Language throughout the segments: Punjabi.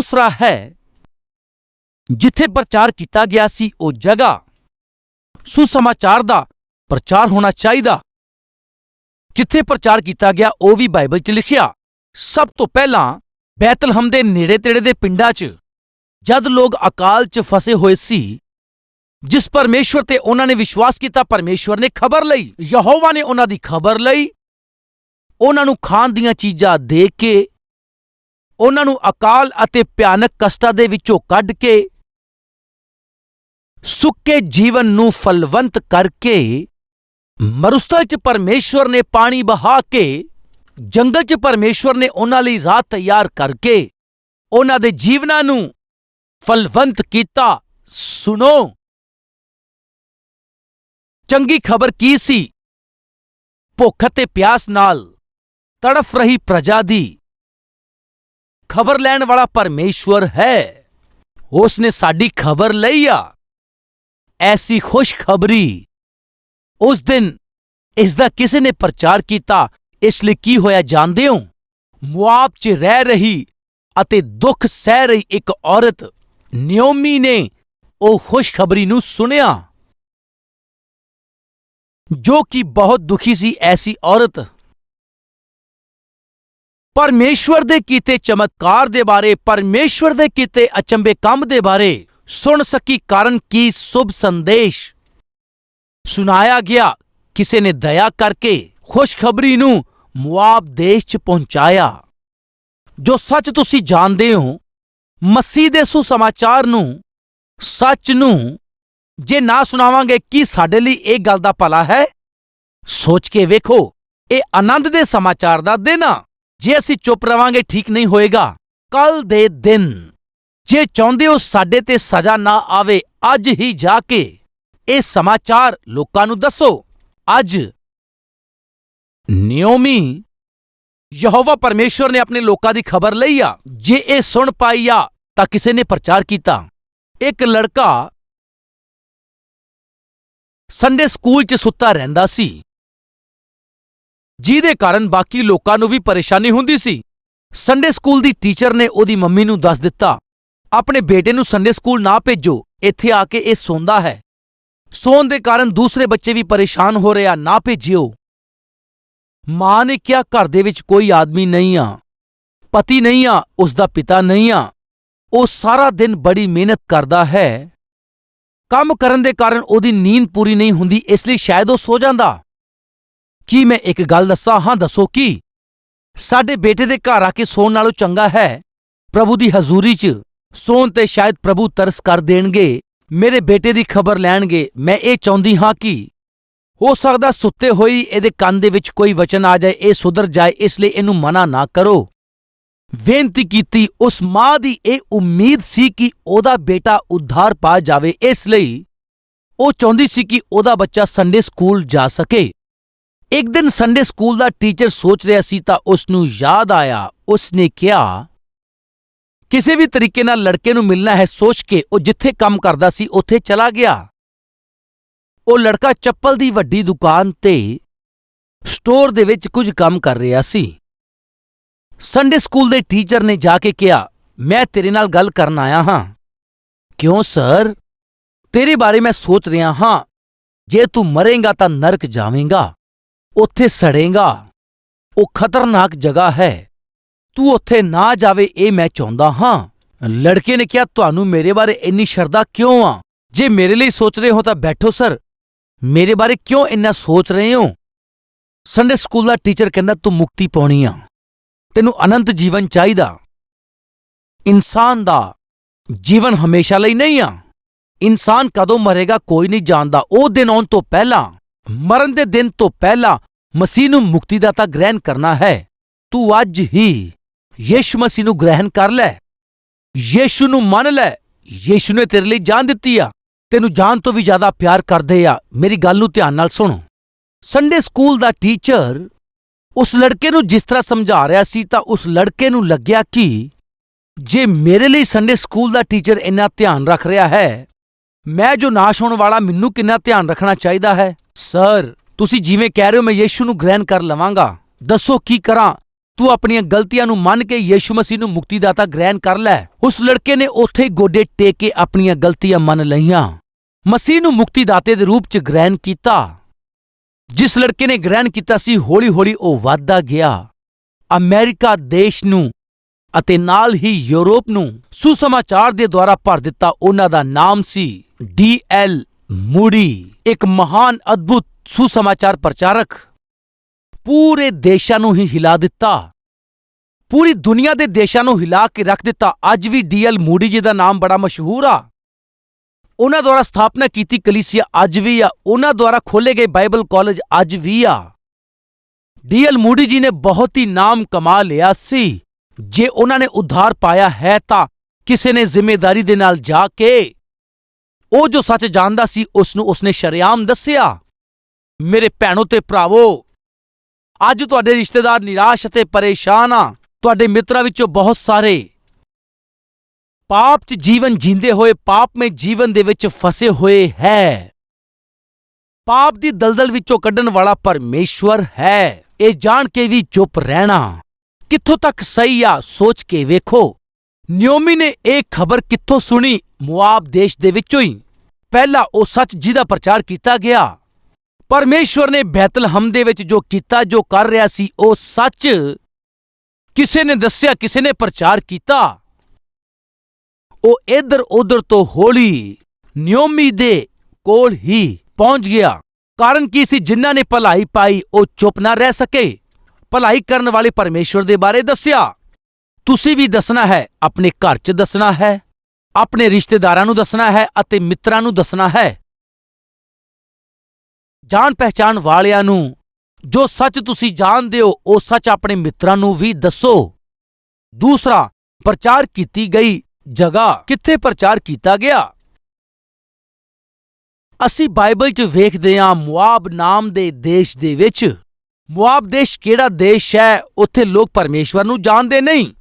ਦੂਸਰਾ ਹੈ, ਜਿੱਥੇ ਪ੍ਰਚਾਰ ਕੀਤਾ ਗਿਆ ਸੀ ਉਹ ਜਗ੍ਹਾ। ਸੁਸਮਾਚਾਰ ਦਾ ਪ੍ਰਚਾਰ ਹੋਣਾ ਚਾਹੀਦਾ। ਜਿੱਥੇ ਪ੍ਰਚਾਰ ਕੀਤਾ ਗਿਆ, ਉਹ ਵੀ ਬਾਈਬਲ 'ਚ ਲਿਖਿਆ। ਸਭ ਤੋਂ ਪਹਿਲਾਂ ਬੈਤਲਹਮ ਦੇ ਨੇੜੇ-ਤੇੜੇ ਦੇ ਪਿੰਡਾਂ 'ਚ, ਜਦ ਲੋਕ ਅਕਾਲ 'ਚ ਫਸੇ ਹੋਏ ਸੀ, ਜਿਸ ਪਰਮੇਸ਼ਵਰ ਤੇ ਉਹਨਾਂ ਨੇ ਵਿਸ਼ਵਾਸ ਕੀਤਾ, ਪਰਮੇਸ਼ਵਰ ਨੇ ਖਬਰ ਲਈ। ਯਹੋਵਾ ਨੇ ਉਹਨਾਂ ਦੀ ਖਬਰ ਲਈ। ਉਹਨਾਂ ਨੂੰ ਖਾਣ ਦੀਆਂ ਚੀਜ਼ਾਂ ਦੇ ਕੇ ਉਹਨਾਂ ਨੂੰ ਅਕਾਲ ਅਤੇ ਭਿਆਨਕ ਕਸ਼ਟਾਂ ਦੇ ਵਿੱਚੋਂ ਕੱਢ ਕੇ, ਸੁੱਕੇ ਜੀਵਨ ਨੂੰ ਫਲਵੰਤ ਕਰਕੇ ਮਰੁਸਤਲ 'ਚ ਪਰਮੇਸ਼ਵਰ ਨੇ ਪਾਣੀ ਬਹਾ ਕੇ, ਜੰਗਲ 'ਚ ਪਰਮੇਸ਼ਵਰ ਨੇ ਉਹਨਾਂ ਲਈ ਰਾਹ ਤਿਆਰ ਕਰਕੇ, ਉਹਨਾਂ ਦੇ ਜੀਵਨਾਂ ਨੂੰ ਫਲਵੰਤ ਕੀਤਾ। ਸੁਣੋ। ਚੰਗੀ ਖਬਰ ਕੀ ਸੀ? ਭੁੱਖ ਅਤੇ ਪਿਆਸ ਨਾਲ ਤੜਫ ਰਹੀ ਪ੍ਰਜਾ ਦੀ। ਖਬਰ ਲੈਣ ਵਾਲਾ ਪਰਮੇਸ਼ਵਰ ਹੈ। ਉਸ ਨੇ ਸਾਡੀ ਖਬਰ ਲਈ ਆ। ਐਸੀ ਖੁਸ਼ਖਬਰੀ। ਉਸ ਦਿਨ ਇਸ ਦਾ ਕਿਸੇ ਨੇ ਪ੍ਰਚਾਰ ਕੀਤਾ, ਇਸ ਲਈ ਕੀ ਹੋਇਆ ਜਾਣਦੇ ਹੋ? ਮੁਆਬ 'ਚ ਰਹਿ ਰਹੀ ਅਤੇ ਦੁੱਖ ਸਹਿ ਰਹੀ ਇੱਕ ਔਰਤ ਨਿਓਮੀ ਨੇ ਉਹ ਖੁਸ਼ਖਬਰੀ ਨੂੰ ਸੁਣਿਆ। ਜੋ ਕਿ ਬਹੁਤ ਦੁਖੀ ਸੀ ਐਸੀ ਔਰਤ ਪਰਮੇਸ਼ਵਰ ਦੇ ਕੀਤੇ ਚਮਤਕਾਰ ਦੇ ਬਾਰੇ, ਪਰਮੇਸ਼ਵਰ ਦੇ ਕੀਤੇ ਅਚੰਬੇ ਕੰਮ ਦੇ ਬਾਰੇ ਸੁਣ ਸਕੀ ਕਾਰਨ ਕੀ ਸੁਭ ਸੰਦੇਸ਼। ਸੁਣਾਇਆ ਗਿਆ, ਕਿਸੇ ਨੇ ਦਇਆ ਕਰਕੇ ਖੁਸ਼ਖਬਰੀ ਨੂੰ ਮੁਆਬ ਦੇਸ਼ 'ਚ ਪਹੁੰਚਾਇਆ। ਜੋ ਸੱਚ ਤੁਸੀਂ ਜਾਣਦੇ ਹੋ, ਮਸੀਹ ਦੇ ਸੁਸਮਾਚਾਰ ਨੂੰ ਸੱਚ ਨੂੰ, ਜੇ ਨਾ ਸੁਣਾਵਾਂਗੇ ਕੀ ਸਾਡੇ ਲਈ ਇਹ ਗੱਲ ਦਾ ਭਲਾ ਹੈ? ਸੋਚ ਕੇ ਵੇਖੋ, ਇਹ ਆਨੰਦ ਦੇ ਸਮਾਚਾਰ ਦਾ ਦਿਨ ਆ। ਜੇ ਅਸੀਂ ਚੁੱਪ ਰਵਾਂਗੇ, ਠੀਕ ਨਹੀਂ ਹੋਏਗਾ। ਕੱਲ ਦੇ ਦਿਨ, ਜੇ ਚਾਹੁੰਦੇ ਹੋ ਸਾਡੇ ਤੇ ਸਜ਼ਾ ਨਾ ਆਵੇ, ਅੱਜ ਹੀ ਜਾ ਕੇ ਇਹ ਸਮਾਚਾਰ ਲੋਕਾਂ ਨੂੰ ਦੱਸੋ। ਅੱਜ ਨਿਓਮੀ ਯਹੋਵਾ ਪਰਮੇਸ਼ਵਰ ਨੇ ਆਪਣੇ ਲੋਕਾਂ ਦੀ ਖਬਰ ਲਈ ਆ। ਜੇ ਇਹ ਸੁਣ ਪਾਈ ਆ, ਤਾਂ ਕਿਸੇ ਨੇ ਪ੍ਰਚਾਰ ਕੀਤਾ। ਇੱਕ ਲੜਕਾ ਸੰਡੇ ਸਕੂਲ 'ਚ ਸੁੱਤਾ ਰਹਿੰਦਾ ਸੀ। ਜਿਹਦੇ ਕਾਰਨ ਬਾਕੀ ਲੋਕਾਂ ਨੂੰ ਵੀ ਪਰੇਸ਼ਾਨੀ ਹੁੰਦੀ ਸੀ। ਸੰਡੇ ਸਕੂਲ ਦੀ ਟੀਚਰ ਨੇ ਉਹਦੀ ਮੰਮੀ ਨੂੰ ਦੱਸ ਦਿੱਤਾ, ਆਪਣੇ ਬੇਟੇ ਨੂੰ ਸੰਡੇ ਸਕੂਲ ਨਾ ਭੇਜੋ, ਇੱਥੇ ਆ ਕੇ ਇਹ ਸੌਂਦਾ ਹੈ। ਸੌਣ ਦੇ ਕਾਰਨ ਦੂਸਰੇ ਬੱਚੇ ਵੀ ਪਰੇਸ਼ਾਨ ਹੋ ਰਿਹਾ, ਨਾ ਭੇਜਿਓ। ਮਾਂ ਨੇ ਕਿਹਾ, ਘਰ ਦੇ ਵਿੱਚ ਕੋਈ ਆਦਮੀ ਨਹੀਂ ਆ। ਪਤੀ ਨਹੀਂ ਆ ਉਸ ਦਾ ਪਿਤਾ ਨਹੀਂ ਆ। ਉਹ ਸਾਰਾ ਦਿਨ ਬੜੀ ਮਿਹਨਤ ਕਰਦਾ ਹੈ। ਕੰਮ ਕਰਨ ਦੇ ਕਾਰਨ ਉਹਦੀ ਨੀਂਦ ਪੂਰੀ ਨਹੀਂ ਹੁੰਦੀ, ਇਸ ਲਈ ਸ਼ਾਇਦ ਉਹ ਸੋ ਜਾਂਦਾ। ਕੀ ਮੈਂ ਇੱਕ ਗੱਲ ਦੱਸਾਂ? ਹਾਂ, ਦੱਸੋ ਕੀ? ਸਾਡੇ ਬੇਟੇ ਦੇ ਘਰ ਆ ਕੇ ਸੌਣ ਨਾਲੋਂ ਚੰਗਾ ਹੈ। ਪ੍ਰਭੂ ਦੀ ਹਜ਼ੂਰੀ 'ਚ ਸੌਣ ਤੇ ਸ਼ਾਇਦ ਪ੍ਰਭੂ ਤਰਸ ਕਰ ਦੇਣਗੇ। ਮੇਰੇ ਬੇਟੇ ਦੀ ਖਬਰ ਲੈਣਗੇ। ਮੈਂ ਇਹ ਚਾਹੁੰਦੀ ਹਾਂ ਕਿ ਹੋ ਸਕਦਾ ਸੁੱਤੇ ਹੋਈ ਇਹਦੇ ਕੰਨ ਦੇ ਵਿੱਚ ਕੋਈ ਵਚਨ ਆ ਜਾਏ, ਇਹ ਸੁਧਰ ਜਾਏ, ਇਸ ਲਈ ਇਹਨੂੰ ਮਨਾ ਨਾ ਕਰੋ। ਬੇਨਤੀ ਕੀਤੀ, ਉਸ ਮਾਂ ਦੀ ਇਹ ਉਮੀਦ ਸੀ ਕਿ ਉਹਦਾ ਬੇਟਾ ਉਧਾਰ ਪਾ ਜਾਵੇ, ਇਸ ਲਈ ਉਹ ਚਾਹੁੰਦੀ ਸੀ ਕਿ ਉਹਦਾ ਬੱਚਾ ਸੰਡੇ ਸਕੂਲ ਜਾ ਸਕੇ। ਇੱਕ ਦਿਨ ਸੰਡੇ ਸਕੂਲ ਦਾ ਟੀਚਰ ਸੋਚ ਰਿਹਾ ਸੀ ਤਾਂ ਉਸ ਨੂੰ ਯਾਦ ਆਇਆ। ਉਸ ਨੇ ਕਿਹਾ, ਕਿਸੇ ਵੀ ਤਰੀਕੇ ਨਾਲ ਲੜਕੇ ਨੂੰ ਮਿਲਣਾ ਹੈ, ਸੋਚ ਕੇ ਉਹ ਜਿੱਥੇ ਕੰਮ ਕਰਦਾ ਸੀ, ਉੱਥੇ ਚਲਾ ਗਿਆ। ਉਹ ਲੜਕਾ ਚੱਪਲ ਦੀ ਵੱਡੀ ਦੁਕਾਨ ਤੇ ਸਟੋਰ ਦੇ ਵਿੱਚ ਕੁਝ ਕੰਮ ਕਰ ਰਿਹਾ ਸੀ। ਸੰਡੇ ਸਕੂਲ ਦੇ ਟੀਚਰ ਨੇ ਜਾ ਕੇ ਕਿਹਾ, ਮੈਂ ਤੇਰੇ ਨਾਲ ਗੱਲ ਕਰਨ ਆਇਆ ਹਾਂ। ਕਿਉਂ ਸਰ ਤੇਰੇ ਬਾਰੇ ਮੈਂ ਸੋਚ ਰਿਹਾ ਹਾਂ। ਜੇ ਤੂੰ ਮਰੇਗਾ ਤਾਂ ਨਰਕ ਜਾਵੇਂਗਾ। ਉੱਥੇ ਸੜੇਗਾ। ਉਹ ਖਤਰਨਾਕ ਜਗ੍ਹਾ ਹੈ। ਤੂੰ ਉੱਥੇ ਨਾ ਜਾਵੇ, ਇਹ ਮੈਂ ਚਾਹੁੰਦਾ ਹਾਂ। ਲੜਕੇ ਨੇ ਕਿਹਾ, ਤੁਹਾਨੂੰ ਮੇਰੇ ਬਾਰੇ ਇੰਨੀ ਸ਼ਰਧਾ ਕਿਉਂ ਆ? ਜੇ ਮੇਰੇ ਲਈ ਸੋਚ ਰਹੇ ਹੋ ਤਾਂ ਬੈਠੋ, ਸਰ। ਮੇਰੇ ਬਾਰੇ ਕਿਉਂ ਇੰਨਾ ਸੋਚ ਰਹੇ ਹੋ? ਸੰਡੇ ਸਕੂਲ ਦਾ ਟੀਚਰ ਕਹਿੰਦਾ, ਤੂੰ ਮੁਕਤੀ ਪਾਉਣੀ ਆ। ਤੈਨੂੰ ਅਨੰਤ ਜੀਵਨ ਚਾਹੀਦਾ। ਇਨਸਾਨ ਦਾ ਜੀਵਨ ਹਮੇਸ਼ਾ ਲਈ ਨਹੀਂ ਆ। ਇਨਸਾਨ ਕਦੋਂ ਮਰੇਗਾ, ਕੋਈ ਨਹੀਂ ਜਾਣਦਾ। ਉਹ ਦਿਨ ਆਉਣ ਤੋਂ ਪਹਿਲਾਂ ਮਰਨ ਦੇ ਦਿਨ ਤੋਂ ਪਹਿਲਾਂ ਮਸੀਹ ਨੂੰ ਮੁਕਤੀ ਮੁਕਤੀਦਾਤਾ ਗ੍ਰਹਿਣ ਕਰਨਾ ਹੈ। ਤੂੰ ਅੱਜ ਹੀ ਯੀਸ਼ੂ ਮਸੀਹ ਨੂੰ ਗ੍ਰਹਿਣ ਕਰ ਲੈ। ਯੀਸ਼ੂ ਨੂੰ ਮੰਨ ਲੈ। ਯੀਸ਼ੂ ਨੇ ਤੇਰੇ ਲਈ ਜਾਨ ਦਿੱਤੀ ਆ। ਤੈਨੂੰ ਜਾਨ ਤੋਂ ਵੀ ਜ਼ਿਆਦਾ ਪਿਆਰ ਕਰਦੇ ਆ। ਮੇਰੀ ਗੱਲ ਨੂੰ ਧਿਆਨ ਨਾਲ ਸੁਣੋ। ਸੰਡੇ ਸਕੂਲ ਦਾ ਟੀਚਰ ਉਸ ਲੜਕੇ ਨੂੰ ਜਿਸ ਤਰ੍ਹਾਂ ਸਮਝਾ ਰਿਹਾ ਸੀ ਤਾਂ ਉਸ ਲੜਕੇ ਨੂੰ ਲੱਗਿਆ ਕਿ ਜੇ ਮੇਰੇ ਲਈ ਸੰਡੇ ਸਕੂਲ ਦਾ ਟੀਚਰ ਇੰਨਾ ਧਿਆਨ ਰੱਖ ਰਿਹਾ ਹੈ, ਮੈਂ ਜੋ ਨਾਸ਼ ਹੋਣ ਵਾਲਾ ਮੈਨੂੰ ਕਿੰਨਾ ਧਿਆਨ ਰੱਖਣਾ ਚਾਹੀਦਾ ਹੈ? ਸਰ ਤੁਸੀਂ ਜਿਵੇਂ ਕਹਿ ਰਹੇ ਹੋ, ਮੈਂ ਯੀਸ਼ੂ ਨੂੰ ਗ੍ਰਹਿਣ ਕਰ ਲਵਾਂਗਾ। ਦੱਸੋ ਕੀ ਕਰਾਂ? ਤੂੰ ਆਪਣੀਆਂ ਗਲਤੀਆਂ ਨੂੰ ਮੰਨ ਕੇ ਯੀਸ਼ੂ ਮਸੀਹ ਨੂੰ ਮੁਕਤੀਦਾਤਾ ਗ੍ਰਹਿਣ ਕਰ ਲੈ। ਉਸ ਲੜਕੇ ਨੇ ਉੱਥੇ ਹੀ ਗੋਡੇ ਟੇਕ ਕੇ ਆਪਣੀਆਂ ਗਲਤੀਆਂ ਮੰਨ ਲਈਆਂ। ਮਸੀਹ ਨੂੰ ਮੁਕਤੀਦਾਤੇ ਦੇ ਰੂਪ 'ਚ ਗ੍ਰਹਿਣ ਕੀਤਾ। ਜਿਸ ਲੜਕੇ ਨੇ ਗ੍ਰਹਿਣ ਕੀਤਾ ਸੀ, ਹੌਲੀ-ਹੌਲੀ ਉਹ ਵੱਧਦਾ ਗਿਆ। ਅਮਰੀਕਾ ਦੇਸ਼ ਨੂੰ ਅਤੇ ਨਾਲ ਹੀ ਯੂਰਪ ਨੂੰ ਸੁਸਮਾਚਾਰ ਦੇ ਦੁਆਰਾ ਭਰ ਦਿੱਤਾ ਉਹਨਾਂ ਦਾ ਨਾਮ ਸੀ ਡੀ ਐਲ ਮੂਡੀ ਇੱਕ ਮਹਾਨ ਅਦਭੁਤ ਸੁਸਮਾਚਾਰ ਪ੍ਰਚਾਰਕ ਪੂਰੇ ਦੇਸ਼ਾਂ ਨੂੰ ਹੀ ਹਿਲਾ ਦਿੱਤਾ। ਪੂਰੀ ਦੁਨੀਆ ਦੇ ਦੇਸ਼ਾਂ ਨੂੰ ਹਿਲਾ ਕੇ ਰੱਖ ਦਿੱਤਾ। ਅੱਜ ਵੀ ਡੀ ਐਲ ਮੂਡੀ ਜੀ ਦਾ ਨਾਮ ਬੜਾ ਮਸ਼ਹੂਰ ਆ। ਉਹਨਾਂ ਦੁਆਰਾ ਸਥਾਪਨਾ ਕੀਤੀ ਕਲੀਸਿਆ ਅੱਜ ਵੀ ਆ। ਉਹਨਾਂ ਦੁਆਰਾ ਖੋਲੇ ਗਏ ਬਾਈਬਲ ਕਾਲਜ ਅੱਜ ਵੀ ਆ। ਡੀ ਐਲ ਮੂਡੀ ਜੀ ਨੇ ਬਹੁਤ ਹੀ ਨਾਮ ਕਮਾ ਲਿਆ ਸੀ। ਜੇ ਉਹਨਾਂ ਨੇ ਉਧਾਰ ਪਾਇਆ ਹੈ ਤਾਂ ਕਿਸੇ ਨੇ ਜ਼ਿੰਮੇਵਾਰੀ ਦੇ ਨਾਲ ਜਾ ਕੇ ਉਹ ਜੋ ਸੱਚ ਜਾਣਦਾ ਸੀ ਉਸ ਨੂੰ ਉਸਨੇ ਸ਼ਰਿਆਮ ਦੱਸਿਆ, ਮੇਰੇ ਭੈਣੋ ਤੇ ਭਰਾਵੋ, ਅੱਜ ਤੁਹਾਡੇ ਰਿਸ਼ਤੇਦਾਰ ਨਿਰਾਸ਼ ਅਤੇ ਪਰੇਸ਼ਾਨ ਆ। ਤੁਹਾਡੇ ਮਿੱਤਰਾਂ ਵਿੱਚੋਂ ਬਹੁਤ ਸਾਰੇ ਪਾਪ 'ਚ ਜੀਵਨ ਜੀਂਦੇ ਹੋਏ, ਪਾਪ ਮੇ ਜੀਵਨ ਦੇ ਵਿੱਚ ਫਸੇ ਹੋਏ ਹੈ। ਪਾਪ ਦੀ ਦਲਦਲ ਵਿੱਚੋਂ ਕੱਢਣ ਵਾਲਾ ਪਰਮੇਸ਼ਵਰ ਹੈ। ਇਹ ਜਾਣ ਕੇ ਵੀ ਚੁੱਪ ਰਹਿਣਾ। ਕਿੱਥੋਂ ਤੱਕ ਸਹੀ ਆ, ਸੋਚ ਕੇ ਵੇਖੋ। ਨਿਯੋਮੀ ਨੇ ਇਹ ਖਬਰ ਕਿੱਥੋਂ ਸੁਣੀ? ਮੁਆਬ ਦੇਸ਼ ਦੇ ਵਿੱਚੋਂ ਹੀ। ਪਹਿਲਾ ਉਹ ਸੱਚ ਜਿਹਦਾ ਪ੍ਰਚਾਰ ਕੀਤਾ ਗਿਆ। ਪਰਮੇਸ਼ਵਰ ਨੇ ਬੈਤਲਹਮ ਦੇ ਵਿੱਚ ਜੋ ਕੀਤਾ, ਜੋ ਕਰ ਰਿਹਾ ਸੀ, ਉਹ ਸੱਚ। ਕਿਸੇ ਨੇ ਦੱਸਿਆ, ਕਿਸੇ ਨੇ ਪ੍ਰਚਾਰ ਕੀਤਾ। ਉਹ ਇਧਰ ਉਧਰ ਤੋਂ ਹੌਲੀ ਨਿਯੋਮੀ ਦੇ ਕੋਲ ਹੀ ਪਹੁੰਚ ਗਿਆ। ਕਾਰਨ ਕੀ ਸੀ? ਜਿਨ੍ਹਾਂ ਨੇ ਭਲਾਈ ਪਾਈ, ਉਹ ਚੁੱਪ ਨਾ ਰਹਿ ਸਕੇ। ਭਲਾਈ ਕਰਨ ਵਾਲੇ ਪਰਮੇਸ਼ਵਰ ਦੇ ਬਾਰੇ ਦੱਸਿਆ। ਤੁਸੀਂ ਵੀ ਦੱਸਣਾ ਹੈ, ਆਪਣੇ ਘਰ 'ਚ ਦੱਸਣਾ ਹੈ, ਆਪਣੇ ਰਿਸ਼ਤੇਦਾਰਾਂ ਨੂੰ ਦੱਸਣਾ ਹੈ ਅਤੇ ਮਿੱਤਰਾਂ ਨੂੰ ਦੱਸਣਾ ਹੈ। ਜਾਣ ਪਹਿਚਾਨ ਵਾਲਿਆਂ ਨੂੰ, ਜੋ ਸੱਚ ਤੁਸੀਂ ਜਾਣਦੇ ਹੋ, ਉਹ ਸੱਚ ਆਪਣੇ ਮਿੱਤਰਾਂ ਨੂੰ ਵੀ ਦੱਸੋ। ਦੂਸਰਾ, ਪ੍ਰਚਾਰ ਕੀਤੀ ਗਈ ਜਗ੍ਹਾ ਕਿੱਥੇ ਪ੍ਰਚਾਰ ਕੀਤਾ ਗਿਆ? ਅਸੀਂ ਬਾਈਬਲ 'ਚ ਵੇਖਦੇ ਹਾਂ ਮੁਆਬ ਨਾਮ ਦੇ ਦੇਸ਼ ਦੇ ਵਿੱਚ। ਮੁਆਬ ਦੇਸ਼ ਕਿਹੜਾ ਦੇਸ਼ ਹੈ? ਉੱਥੇ ਲੋਕ ਪਰਮੇਸ਼ਵਰ ਨੂੰ ਜਾਣਦੇ ਨਹੀਂ।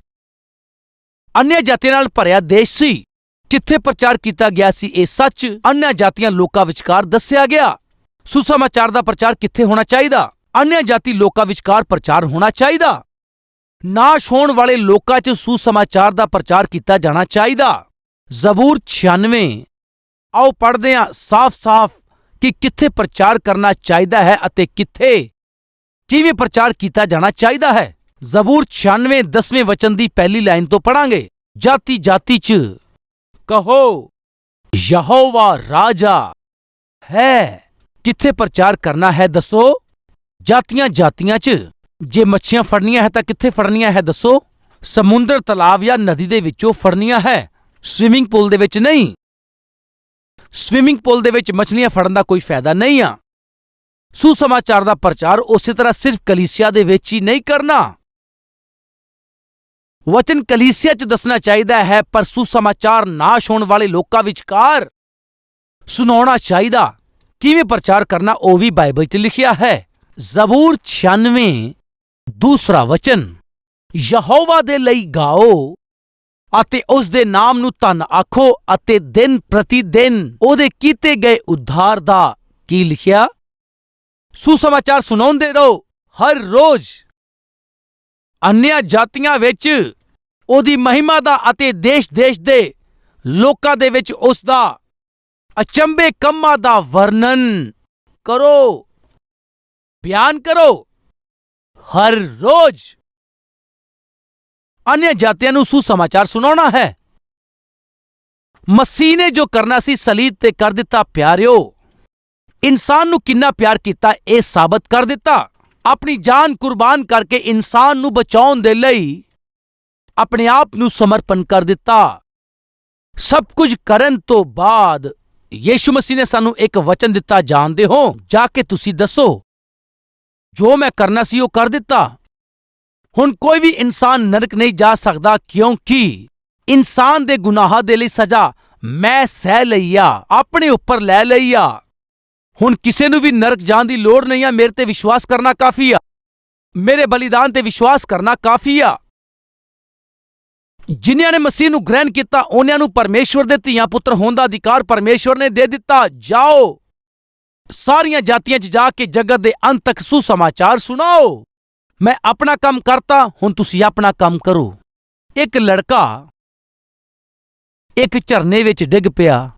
ਅਨਿਆ ਜਾਤੀਆਂ ਨਾਲ ਭਰਿਆ ਦੇਸ਼ ਸੀ ਕਿੱਥੇ ਪ੍ਰਚਾਰ ਕੀਤਾ ਗਿਆ ਸੀ ਇਹ ਸੱਚ, ਅਨਿਆ ਜਾਤੀਆਂ ਲੋਕਾਂ ਵਿਚਕਾਰ ਦੱਸਿਆ ਗਿਆ। ਸੁਸਮਾਚਾਰ ਦਾ ਪ੍ਰਚਾਰ ਕਿੱਥੇ ਹੋਣਾ ਚਾਹੀਦਾ? ਅਨਿਆ ਜਾਤੀ ਲੋਕਾਂ ਵਿਚਕਾਰ ਪ੍ਰਚਾਰ ਹੋਣਾ ਚਾਹੀਦਾ। ਨਾਸ਼ ਹੋਣ ਵਾਲੇ ਲੋਕਾਂ 'ਚ ਸੁਸਮਾਚਾਰ ਦਾ ਪ੍ਰਚਾਰ ਕੀਤਾ ਜਾਣਾ ਚਾਹੀਦਾ। ਜ਼ਬੂਰ 96 ਆਓ ਪੜ੍ਹਦੇ ਹਾਂ ਸਾਫ਼-ਸਾਫ਼ ਕਿ ਕਿੱਥੇ ਪ੍ਰਚਾਰ ਕਰਨਾ ਚਾਹੀਦਾ ਹੈ ਅਤੇ ਕਿੱਥੇ, ਕਿਵੇਂ ਪ੍ਰਚਾਰ ਕੀਤਾ ਜਾਣਾ ਚਾਹੀਦਾ ਹੈ। ਜ਼ਬੂਰ 96 ਦਸਵੇਂ ਵਚਨ ਦੀ ਪਹਿਲੀ ਲਾਈਨ ਤੋਂ ਪੜਾਂਗੇ ਜਾਤੀ ਜਾਤੀ 'ਚ ਕਹੋ, ਯਹੋਵਾ ਰਾਜਾ ਹੈ। ਕਿੱਥੇ ਪ੍ਰਚਾਰ ਕਰਨਾ ਹੈ ਦੱਸੋ? ਜਾਤੀਆਂ ਜਾਤੀਆਂ 'ਚ ਜੇ ਮੱਛੀਆਂ ਫੜਨੀਆਂ ਹੈ ਤਾਂ ਕਿੱਥੇ ਫੜਨੀਆਂ ਹੈ ਦੱਸੋ? ਸਮੁੰਦਰ, ਤਲਾਬ ਜਾਂ ਨਦੀ ਦੇ ਵਿੱਚੋਂ ਫੜਨੀਆਂ ਹੈ? ਸਵਿਮਿੰਗ ਪੂਲ ਦੇ ਵਿੱਚ ਨਹੀਂ। ਸਵਿਮਿੰਗ ਪੂਲ ਦੇ ਵਿੱਚ ਮੱਛਲੀਆਂ ਫੜਨ ਦਾ ਕੋਈ ਫਾਇਦਾ ਨਹੀਂ ਆ। ਸੁਸਮਾਚਾਰ ਦਾ ਪ੍ਰਚਾਰ ਉਸੇ ਤਰ੍ਹਾਂ ਸਿਰਫ ਕਲੀਸਿਆ ਦੇ ਵਿੱਚ ਹੀ ਨਹੀਂ ਕਰਨਾ। ਵਚਨ ਕਲੀਸਿਆ 'ਚ ਦੱਸਣਾ ਚਾਹੀਦਾ ਹੈ, ਪਰ ਸੁਸਮਾਚਾਰ ਨਾਸ਼ ਹੋਣ ਵਾਲੇ ਲੋਕਾਂ ਵਿਚਕਾਰ ਸੁਣਾਉਣਾ ਚਾਹੀਦਾ। ਕਿਵੇਂ ਪ੍ਰਚਾਰ ਕਰਨਾ, ਉਹ ਵੀ ਬਾਈਬਲ 'ਚ ਲਿਖਿਆ ਹੈ। ਜ਼ਬੂਰ 96 ਦੂਸਰਾ ਵਚਨ, ਯਹੋਵਾ ਦੇ ਲਈ ਗਾਓ ਅਤੇ ਉਸ ਦੇ ਨਾਮ ਨੂੰ ਧੰਨ ਆਖੋ ਅਤੇ ਦਿਨ ਪ੍ਰਤੀ ਦਿਨ ਉਹਦੇ ਕੀਤੇ ਗਏ ਉਧਾਰ ਦਾ ਕੀ ਲਿਖਿਆ? ਸੁਸਮਾਚਾਰ ਸੁਣਾਉਂਦੇ ਰਹੋ, ਹਰ ਰੋਜ਼ ਅਨਿਆ ਜਾਤੀਆਂ ਵਿੱਚ ਉਹਦੀ ਮਹਿਮਾ ਦਾ ਅਤੇ ਦੇਸ਼-ਦੇਸ਼ ਦੇ ਲੋਕਾਂ ਦੇ ਵਿੱਚ ਉਸ ਦਾ ਅਚੰਬੇ ਕੰਮਾਂ ਦਾ ਵਰਣਨ ਕਰੋ, ਬਿਆਨ ਕਰੋ, ਹਰ ਰੋਜ਼। ਅਨਿਆ ਜਾਤੀਆਂ ਨੂੰ ਸੁਸਮਾਚਾਰ ਸੁਣਾਉਣਾ ਹੈ। ਮਸੀਹ ਨੇ ਜੋ ਕਰਨਾ ਸੀ ਸਲੀਬ ਤੇ ਕਰ ਦਿੱਤਾ ਪਿਆਰਿਓ, ਇਨਸਾਨ ਨੂੰ ਕਿੰਨਾ ਪਿਆਰ ਕੀਤਾ, ਇਹ ਸਾਬਤ ਕਰ ਦਿੱਤਾ। ਆਪਣੀ ਜਾਨ ਕੁਰਬਾਨ ਕਰਕੇ ਇਨਸਾਨ ਨੂੰ ਬਚਾਉਣ ਦੇ ਲਈ ਆਪਣੇ ਆਪ ਨੂੰ ਸਮਰਪਣ ਕਰ ਦਿੱਤਾ। ਸਭ ਕੁਝ ਕਰਨ ਤੋਂ ਬਾਅਦ ਯੀਸ਼ੂ ਮਸੀਹ ਨੇ ਸਾਨੂੰ ਇੱਕ ਵਚਨ ਦਿੱਤਾ, ਜਾਣਦੇ ਹੋ, ਜਾ ਕੇ ਤੁਸੀਂ ਦੱਸੋ, ਜੋ ਮੈਂ ਕਰਨਾ ਸੀ ਉਹ ਕਰ ਦਿੱਤਾ। ਹੁਣ ਕੋਈ ਵੀ ਇਨਸਾਨ ਨਰਕ ਨਹੀਂ ਜਾ ਸਕਦਾ, ਕਿਉਂਕਿ ਇਨਸਾਨ ਦੇ ਗੁਨਾਹਾਂ ਦੇ ਲਈ ਸਜ਼ਾ ਮੈਂ ਸਹਿ ਲਈ ਆ, ਆਪਣੇ ਉੱਪਰ ਲੈ ਲਈ ਆ। ਹੁਣ ਕਿਸੇ ਨੂੰ ਵੀ ਨਰਕ ਜਾਣ ਦੀ ਲੋੜ ਨਹੀਂ ਆ, ਮੇਰੇ ਤੇ ਵਿਸ਼ਵਾਸ ਕਰਨਾ ਕਾਫੀ ਆ। ਮੇਰੇ ਬਲੀਦਾਨ ਤੇ ਵਿਸ਼ਵਾਸ ਕਰਨਾ ਕਾਫੀ ਆ। ਜਿਨ੍ਹਾਂ ਨੇ ਮਸੀਹ ਨੂੰ ਗ੍ਰਹਿਣ ਕੀਤਾ ਉਹਨਾਂ ਨੂੰ ਪਰਮੇਸ਼ਵਰ ਦੇ ਧੀਆਂ ਪੁੱਤਰ ਹੋਣ ਦਾ ਅਧਿਕਾਰ ਪਰਮੇਸ਼ਵਰ ਨੇ ਦੇ ਦਿੱਤਾ। ਜਾਓ। ਸਾਰੀਆਂ ਜਾਤੀਆਂ 'ਚ ਜਾ ਕੇ ਜਗਤ ਦੇ ਅੰਤ ਤੱਕ ਸੁਸਮਾਚਾਰ ਸੁਣਾਓ। ਮੈਂ ਆਪਣਾ ਕੰਮ ਕਰਤਾ, ਹੁਣ ਤੁਸੀਂ ਆਪਣਾ ਕੰਮ ਕਰੋ। ਇੱਕ ਲੜਕਾ ਇੱਕ ਝਰਨੇ ਵਿੱਚ ਡਿੱਗ ਪਿਆ।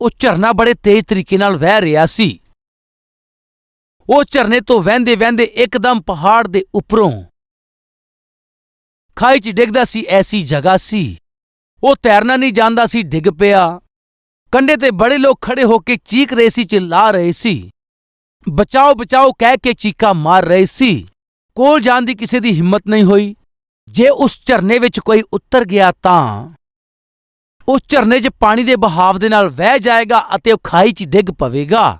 ਉਹ ਝਰਨਾ ਬੜੇ ਤੇਜ਼ ਤਰੀਕੇ ਨਾਲ ਵਹਿ ਰਿਹਾ ਸੀ। ਉਹ ਝਰਨੇ ਤੋਂ ਵਹਿੰਦੇ ਵਹਿੰਦੇ ਇੱਕਦਮ ਪਹਾੜ ਦੇ ਉੱਪਰੋਂ ਖਾਈ 'ਚ ਡਿੱਗਦਾ ਸੀ, ਐਸੀ ਜਗ੍ਹਾ ਸੀ। ਉਹ ਤੈਰਨਾ ਨਹੀਂ ਜਾਣਦਾ ਸੀ, ਡਿੱਗ ਪਿਆ। ਕੰਡੇ ਤੇ ਬੜੇ ਲੋਕ ਖੜੇ ਹੋ ਕੇ ਚੀਕ ਰਹੇ ਸੀ ਚਿল্ਲਾ ਰਹੇ ਸੀ। ਬਚਾਓ ਬਚਾਓ ਕਹਿ ਕੇ ਚੀਕਾ ਮਾਰ ਰਹੇ ਸੀ। ਕੋਲ ਜਾਣ ਦੀ ਕਿਸੇ ਦੀ ਹਿੰਮਤ ਨਹੀਂ ਹੋਈ। ਜੇ ਉਸ ਝਰਨੇ ਵਿੱਚ ਕੋਈ ਉੱਤਰ ਗਿਆ ਤਾਂ ਉਸ ਝਰਨੇ 'ਚ ਪਾਣੀ ਦੇ ਬਹਾਵ ਦੇ ਨਾਲ ਵਹਿ ਜਾਏਗਾ ਅਤੇ ਉਹ ਖਾਈ 'ਚ ਡਿੱਗ ਪਵੇਗਾ।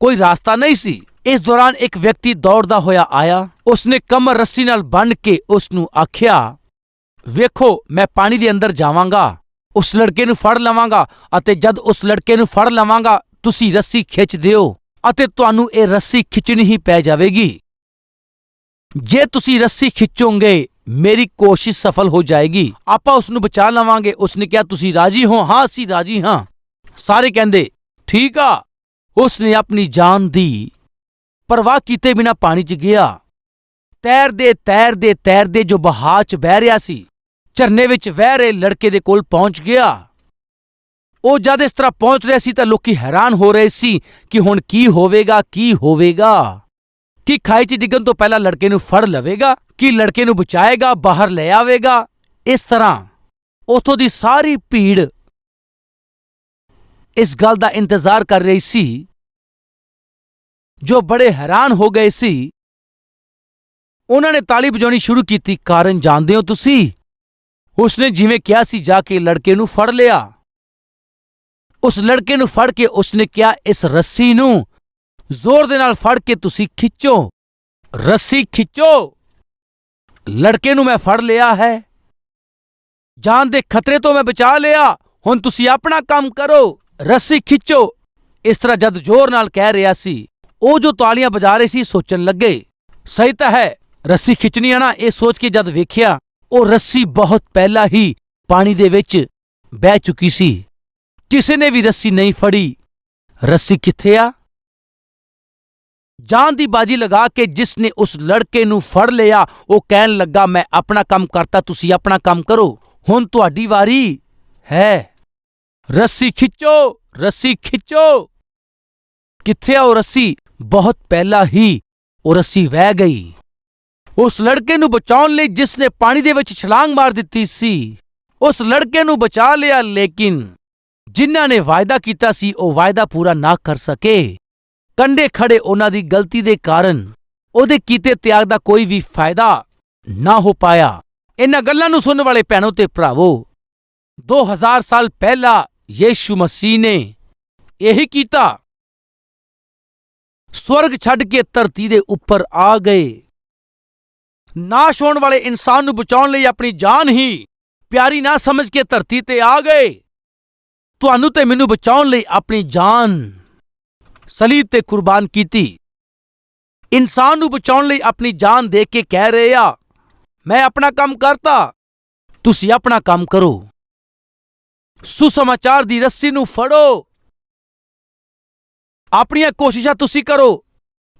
ਕੋਈ ਰਾਸਤਾ ਨਹੀਂ ਸੀ। ਇਸ ਦੌਰਾਨ ਇੱਕ ਵਿਅਕਤੀ ਦੌੜਦਾ ਹੋਇਆ ਆਇਆ। ਉਸਨੇ ਕਮਰ ਰੱਸੀ ਨਾਲ ਬੰਨ੍ਹ ਕੇ ਉਸ ਨੂੰ ਆਖਿਆ, ਵੇਖੋ, ਮੈਂ ਪਾਣੀ ਦੇ ਅੰਦਰ ਜਾਵਾਂਗਾ। ਉਸ ਲੜਕੇ ਨੂੰ ਫੜ ਲਵਾਂਗਾ ਅਤੇ ਜਦ ਉਸ ਲੜਕੇ ਨੂੰ ਫੜ ਲਵਾਂਗਾ, ਤੁਸੀਂ ਰੱਸੀ ਖਿੱਚ ਦਿਓ ਅਤੇ ਤੁਹਾਨੂੰ ਇਹ ਰੱਸੀ ਖਿੱਚਣੀ ਹੀ ਪੈ ਜਾਵੇਗੀ। ਜੇ ਤੁਸੀਂ ਰੱਸੀ ਖਿੱਚੋਗੇ ਮੇਰੀ ਕੋਸ਼ਿਸ਼ ਸਫਲ ਹੋ ਜਾਏਗੀ। ਆਪਾਂ ਉਸ ਨੂੰ ਬਚਾ ਲਵਾਂਗੇ। ਉਸਨੇ ਕਿਹਾ, ਤੁਸੀਂ ਰਾਜੀ ਹੋ? ਹਾਂ, ਅਸੀਂ ਰਾਜੀ ਹਾਂ। ਸਾਰੇ ਕਹਿੰਦੇ, ਠੀਕ ਆ। ਉਸਨੇ ਆਪਣੀ ਜਾਨ ਦੀ ਪਰਵਾਹ ਕੀਤੇ ਬਿਨਾ ਪਾਣੀ 'ਚ ਗਿਆ। ਤੈਰਦੇ ਤੈਰਦੇ ਤੈਰਦੇ ਜੋ ਬਹਾਅ 'ਚ ਬਹਿ ਰਿਹਾ ਸੀ, ਝਰਨੇ ਵਿੱਚ ਵਹਿ ਰਹੇ ਲੜਕੇ ਦੇ ਕੋਲ ਪਹੁੰਚ ਗਿਆ। ਉਹ ਜਦ ਇਸ ਤਰ੍ਹਾਂ ਪਹੁੰਚ ਰਿਹਾ ਸੀ ਤਾਂ ਲੋਕੀ ਹੈਰਾਨ ਹੋ ਰਹੇ ਸੀ ਕਿ ਹੁਣ ਕੀ ਹੋਵੇਗਾ ਕੀ ਹੋਵੇਗਾ? ਕਿ ਖਾਈ 'ਚ ਡਿੱਗਣ ਤੋਂ ਪਹਿਲਾਂ ਲੜਕੇ ਨੂੰ ਫੜ ਲਵੇਗਾ? ਕਿ ਲੜਕੇ ਨੂੰ ਬਚਾਏਗਾ, ਬਾਹਰ ਲੈ ਆਵੇਗਾ। ਇਸ ਤਰ੍ਹਾਂ ਉਥੋਂ ਦੀ ਸਾਰੀ ਭੀੜ ਇਸ ਗੱਲ ਦਾ ਇੰਤਜ਼ਾਰ ਕਰ ਰਹੀ ਸੀ, ਜੋ ਬੜੇ ਹੈਰਾਨ ਹੋ ਗਏ ਸੀ। ਉਹਨਾਂ ਨੇ ਤਾਲੀ ਵਜਾਉਣੀ ਸ਼ੁਰੂ ਕੀਤੀ, ਕਾਰਨ ਜਾਣਦੇ ਹੋ ਤੁਸੀਂ? ਉਸਨੇ ਜਿਵੇਂ ਕਿਹਾ ਸੀ, ਜਾ ਕੇ ਲੜਕੇ ਨੂੰ ਫੜ ਲਿਆ। ਉਸ ਲੜਕੇ ਨੂੰ ਫੜ ਕੇ ਉਸਨੇ ਕਿਹਾ, ਇਸ ਰੱਸੀ ਨੂੰ ਜ਼ੋਰ ਦੇ ਨਾਲ ਫੜ ਕੇ ਤੁਸੀਂ ਖਿੱਚੋ। ਰੱਸੀ ਖਿੱਚੋ। ਲੜਕੇ ਨੂੰ ਮੈਂ ਫੜ ਲਿਆ ਹੈ। ਜਾਨ ਦੇ ਖਤਰੇ ਤੋਂ ਮੈਂ ਬਚਾ ਲਿਆ। ਹੁਣ ਤੁਸੀਂ ਆਪਣਾ ਕੰਮ ਕਰੋ, ਰੱਸੀ ਖਿੱਚੋ। ਇਸ ਤਰ੍ਹਾਂ ਜਦ ਜ਼ੋਰ ਨਾਲ ਕਹਿ ਰਿਹਾ ਸੀ, ਉਹ ਜੋ ਤਾਲੀਆਂ ਵਜਾ ਰਹੇ ਸੀ, ਸੋਚਣ ਲੱਗੇ। ਸਹੀ ਤਾਂ ਹੈ, ਰੱਸੀ ਖਿੱਚਣੀ ਆ ਨਾ, ਇਹ ਸੋਚ ਕੇ ਜਦ ਵੇਖਿਆ, ਉਹ ਰੱਸੀ ਬਹੁਤ ਪਹਿਲਾਂ ਹੀ ਪਾਣੀ ਦੇ ਵਿੱਚ ਬਹਿ ਚੁੱਕੀ ਸੀ। ਕਿਸੇ ਨੇ ਵੀ ਰੱਸੀ ਨਹੀਂ ਫੜੀ। ਰੱਸੀ ਕਿੱਥੇ ਆ? ਜਾਨ ਦੀ ਬਾਜੀ ਲਗਾ ਕੇ ਜਿਸ ਨੇ ਉਸ ਲੜਕੇ ਨੂੰ ਫੜ ਲਿਆ, ਉਹ ਕਹਿਣ ਲੱਗਾ, ਮੈਂ ਆਪਣਾ ਕੰਮ ਕਰਤਾ, ਤੁਸੀਂ ਆਪਣਾ ਕੰਮ ਕਰੋ। ਹੁਣ ਤੁਹਾਡੀ ਵਾਰੀ ਹੈ। ਰੱਸੀ ਖਿੱਚੋ ਰੱਸੀ ਖਿੱਚੋ। ਕਿੱਥੇ ਆ ਉਹ ਰੱਸੀ? ਬਹੁਤ ਪਹਿਲਾਂ ਹੀ ਉਹ ਰੱਸੀ ਵਹਿ ਗਈ। ਉਸ ਲੜਕੇ ਨੂੰ ਬਚਾਉਣ ਲਈ ਜਿਸ ਨੇ ਪਾਣੀ ਦੇ ਵਿੱਚ ਛਲਾਂਗ ਮਾਰ ਦਿੱਤੀ ਸੀ, ਉਸ ਲੜਕੇ ਨੂੰ ਬਚਾ ਲਿਆ, ਲੇਕਿਨ ਜਿਨ੍ਹਾਂ ਨੇ ਵਾਅਦਾ ਕੀਤਾ ਸੀ, ਉਹ ਵਾਅਦਾ ਪੂਰਾ ਨਾ ਕਰ ਸਕੇ। ਕੰਡੇ ਖੜੇ ਉਹਨਾਂ ਦੀ ਗਲਤੀ ਦੇ ਕਾਰਨ ਉਹਦੇ ਕੀਤੇ ਤਿਆਗ ਦਾ ਕੋਈ ਵੀ ਫਾਇਦਾ ਨਾ ਹੋ ਪਾਇਆ। ਇਹਨਾਂ ਗੱਲਾਂ ਨੂੰ ਸੁਣਨ ਵਾਲੇ ਭੈਣੋ ਤੇ ਭਰਾਵੋ 2000 ਸਾਲ ਪਹਿਲਾਂ ਯੀਸ਼ੂ ਮਸੀਹ ਨੇ ਇਹੀ ਕੀਤਾ। ਸਵਰਗ ਛੱਡ ਕੇ ਧਰਤੀ ਦੇ ਉੱਪਰ ਆ ਗਏ। ਨਾਸ਼ ਹੋਣ ਵਾਲੇ ਇਨਸਾਨ ਨੂੰ ਬਚਾਉਣ ਲਈ ਆਪਣੀ ਜਾਨ ਹੀ ਪਿਆਰੀ ਨਾ ਸਮਝ ਕੇ ਧਰਤੀ ਤੇ ਆ ਗਏ। ਤੁਹਾਨੂੰ ਤੇ ਮੈਨੂੰ ਬਚਾਉਣ ਲਈ ਆਪਣੀ ਜਾਨ ਸਲੀਬ ਤੇ ਕੁਰਬਾਨ ਕੀਤੀ। ਇਨਸਾਨ ਨੂੰ ਬਚਾਉਣ ਲਈ ਆਪਣੀ ਜਾਨ ਦੇ ਕੇ ਕਹਿ ਰਹੇ ਆ, ਮੈਂ ਆਪਣਾ ਕੰਮ ਕਰਤਾ। ਤੁਸੀਂ ਆਪਣਾ ਕੰਮ ਕਰੋ। ਸੁਸਮਾਚਾਰ ਦੀ ਰੱਸੀ ਨੂੰ ਫੜੋ। ਆਪਣੀਆਂ ਕੋਸ਼ਿਸ਼ਾਂ ਤੁਸੀਂ ਕਰੋ।